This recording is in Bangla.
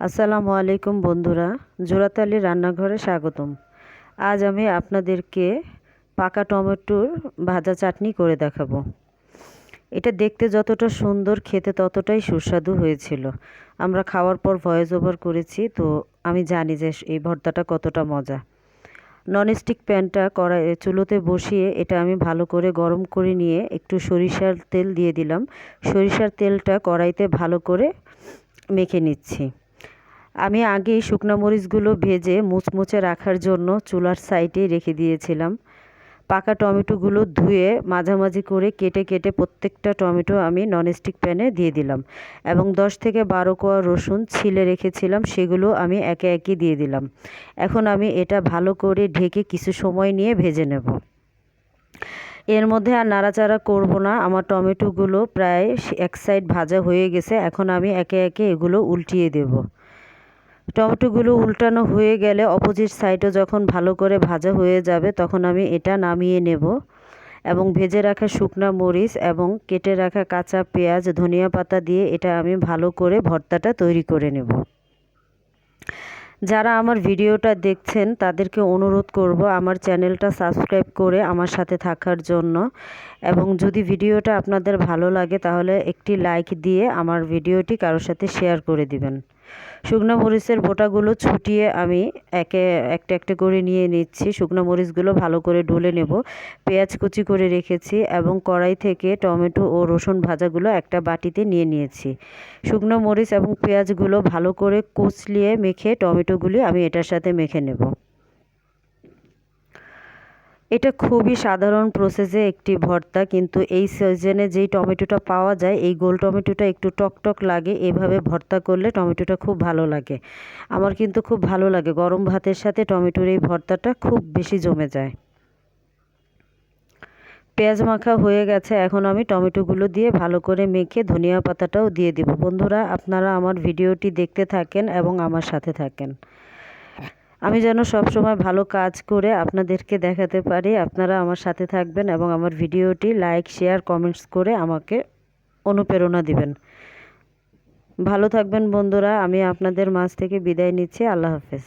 আসসালামু আলাইকুম বন্ধুরা, জোড়াতালি রান্নাঘরে স্বাগতম। আজ আমি আপনাদেরকে পাকা টমেটোর ভাজা চাটনি করে দেখাবো। এটা দেখতে যতটা সুন্দর, খেতে ততটাই সুস্বাদু হয়েছিল। আমরা খাওয়ার পর ভয়েস ওভার করেছি, তো আমি জানি যে এই ভর্তাটা কতটা মজা। ননস্টিক প্যানটা কড়াই, চুলোতে বসিয়ে এটা আমি ভালো করে গরম করে নিয়ে একটু সরিষার তেল দিয়ে দিলাম। সরিষার তেলটা কড়াইতে ভালো করে মেখে নিচ্ছি। আমি আগেই শুকনো মরিচগুলো ভেজে মুচমুচে রাখার জন্য চুলার সাইডে রেখে দিয়েছিলাম। পাকা টমেটোগুলো ধুয়ে মাঝামাঝি করে কেটে কেটে প্রত্যেকটা টমেটো আমি ননস্টিক প্যানে দিয়ে দিলাম এবং দশ থেকে বারো কোয়া রসুন ছিলে রেখেছিলাম, সেগুলো আমি একে একে দিয়ে দিলাম। এখন আমি এটা ভালো করে ঢেকে কিছু সময় নিয়ে ভেজে নেব। এর মধ্যে আর নাড়াচাড়া করব না, আমার টমেটোগুলো প্রায় এক সাইড ভাজা হয়ে গেছে, এখন আমি একে একে এগুলো উল্টিয়ে দেবো। টমেটোগুলো উল্টানো হয়ে গেলে অপোজিট সাইডও যখন ভালো করে ভাজা হয়ে যাবে, তখন আমি এটা নামিয়ে নেব এবং ভেজে রাখা শুকনা মরিচ এবং কেটে রাখা কাঁচা পেঁয়াজ, ধনিয়া পাতা দিয়ে এটা আমি ভালো করে ভর্তাটা তৈরি করে নেব। যারা আমার ভিডিওটা দেখছেন, তাদেরকে অনুরোধ করব আমার চ্যানেলটা সাবস্ক্রাইব করে আমার সাথে থাকার জন্য এবং যদি ভিডিওটা আপনাদের ভালো লাগে, তাহলে একটি লাইক দিয়ে আমার ভিডিওটি কারোর সাথে শেয়ার করে দিবেন। শুকনো মরিচের বোটাগুলো ছুটিয়ে আমি একে, একটা একটা করে নিয়ে নিচ্ছি। শুকনো মরিচগুলো ভালো করে ডুলে নেব। পেঁয়াজ কুচি করে রেখেছি এবং কড়াই থেকে টমেটো ও রসুন ভাজাগুলো একটা বাটিতে নিয়ে নিয়েছি। শুকনো মরিচ এবং পেঁয়াজগুলো ভালো করে কুচলিয়ে মেখে টমেটোগুলি আমি এটার সাথে মেখে নেব। এটা খুবই সাধারণ প্রসেসে একটি ভর্তা, কিন্তু এই সিজনে যেই টমেটোটা পাওয়া যায়, এই গোল টমেটোটা একটু টকটক লাগে। এভাবে ভর্তা করলে টমেটোটা খুব ভালো লাগে। আমার কিন্তু খুব ভালো লাগে। গরম ভাতের সাথে টমেটোর এই ভর্তাটা খুব বেশি জমে যায়। পেঁয়াজ মাখা হয়ে গেছে। এখন আমি টমেটোগুলো দিয়ে ভালো করে মেখে ধনিয়া পাতাটাও দিয়ে দিব। বন্ধুরা, আপনারা আমার ভিডিওটি দেখতে থাকেন এবং আমার সাথে থাকেন। আমি যেন সবসময় ভালো কাজ করে আপনাদেরকে দেখাতে পারি। আপনারা আমার সাথে থাকবেন এবং আমার ভিডিওটি লাইক, শেয়ার, কমেন্টস করে আমাকে অনুপ্রেরণা দিবেন। ভালো থাকবেন বন্ধুরা, আমি আপনাদের মাঝ থেকে বিদায় নিচ্ছি। আল্লাহ হাফেজ।